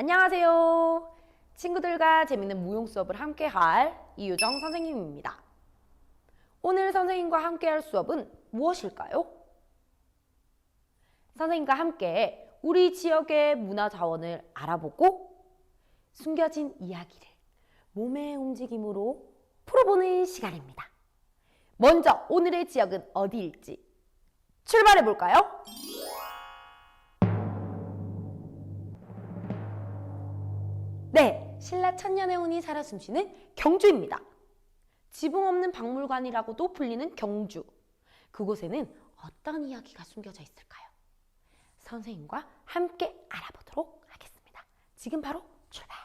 안녕하세요. 친구들과 재밌는 무용 수업을 함께 할 이유정 선생님입니다. 오늘 선생님과 함께 할 수업은 무엇일까요? 선생님과 함께 우리 지역의 문화 자원을 알아보고 숨겨진 이야기를 몸의 움직임으로 풀어보는 시간입니다. 먼저 오늘의 지역은 어디일지 출발해 볼까요? 신라 천년의 운이 살아 숨쉬는 경주입니다. 지붕 없는 박물관이라고도 불리는 경주. 그곳에는 어떤 이야기가 숨겨져 있을까요? 선생님과 함께 알아보도록 하겠습니다. 지금 바로 출발!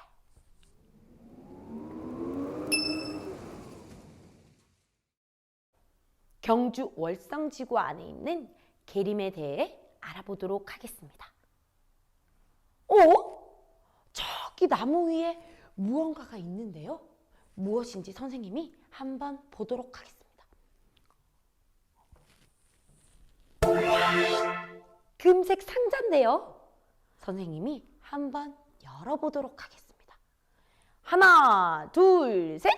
경주 월성지구 안에 있는 계림에 대해 알아보도록 하겠습니다. 어? 저기 나무 위에 무언가가 있는데요. 무엇인지 선생님이 한번 보도록 하겠습니다. 금색 상자인데요. 선생님이 한번 열어보도록 하겠습니다. 하나, 둘, 셋!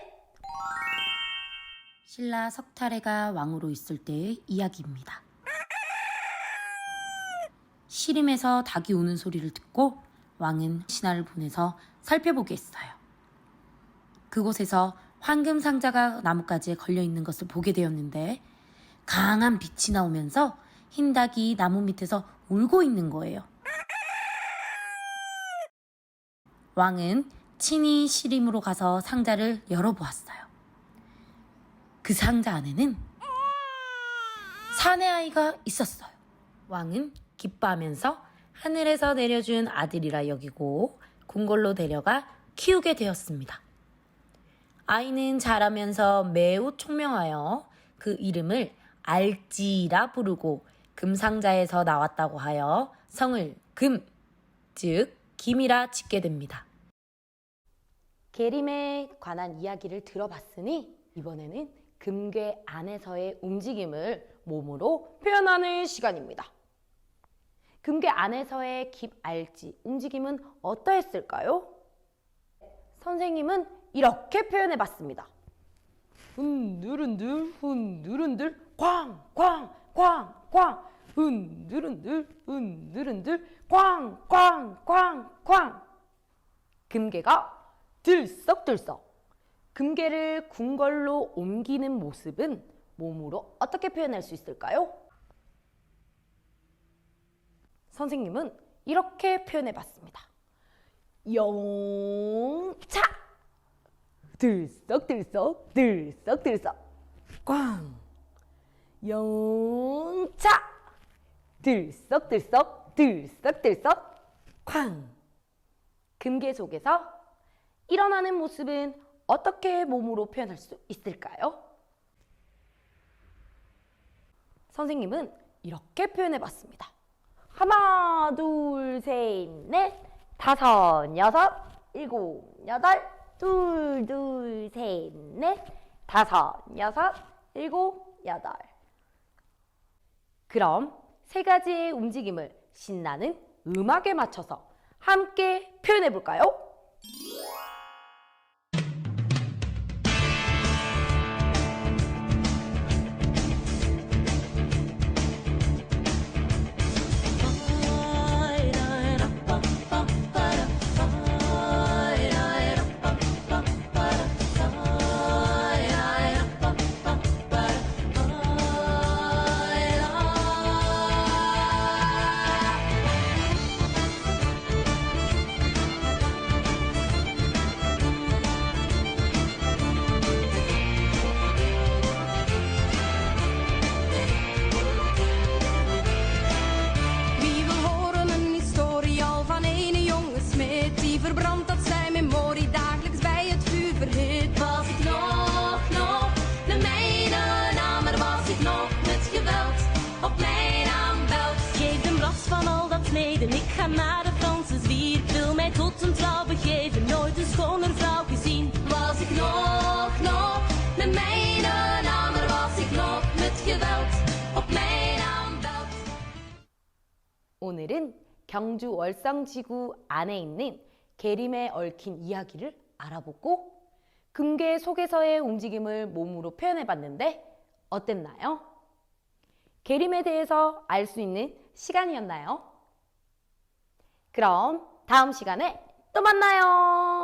신라 석탈해가 왕으로 있을 때의 이야기입니다. 시림에서 닭이 우는 소리를 듣고 왕은 신하를 보내서 살펴보게 했어요. 그곳에서 황금 상자가 나뭇가지에 걸려 있는 것을 보게 되었는데 강한 빛이 나오면서 흰 닭이 나무 밑에서 울고 있는 거예요. 왕은 친히 시림으로 가서 상자를 열어보았어요. 그 상자 안에는 사내 아이가 있었어요. 왕은 기뻐하면서 하늘에서 내려준 아들이라 여기고 궁궐로 데려가 키우게 되었습니다. 아이는 자라면서 매우 총명하여 그 이름을 알지라 부르고 금상자에서 나왔다고 하여 성을 금, 즉 김이라 짓게 됩니다. 계림에 관한 이야기를 들어봤으니 이번에는 금괴 안에서의 움직임을 몸으로 표현하는 시간입니다. 금괴 안에서의 깁 알지 움직임은 어떠했을까요? 선생님은 이렇게 표현해 봤습니다. 흔들흔들 흔들흔들 꽝꽝꽝꽝 흔들흔들 흔들흔들 꽝꽝꽝꽝 금괴가 들썩들썩 금괴를 궁궐로 옮기는 모습은 몸으로 어떻게 표현할 수 있을까요? 선생님은 이렇게 표현해 봤습니다. 영차 들썩들썩 들썩들썩 꽝 영차 들썩들썩 들썩들썩 쾅 금괴 속에서 일어나는 모습은 어떻게 몸으로 표현할 수 있을까요? 선생님은 이렇게 표현해 봤습니다. 하나, 둘, 셋, 넷, 다섯, 여섯, 일곱, 여덟, 둘, 둘, 셋, 넷, 다섯, 여섯, 일곱, 여덟. 그럼 세 가지의 움직임을 신나는 음악에 맞춰서 함께 표현해 볼까요? 오늘은 경주 월성지구 안에 있는 계림에 얽힌 이야기를 알아보고 금괴 속에서의 움직임을 몸으로 표현해 봤는데 어땠나요? 계림에 대해서 알 수 있는 시간이었나요? 그럼 다음 시간에 또 만나요.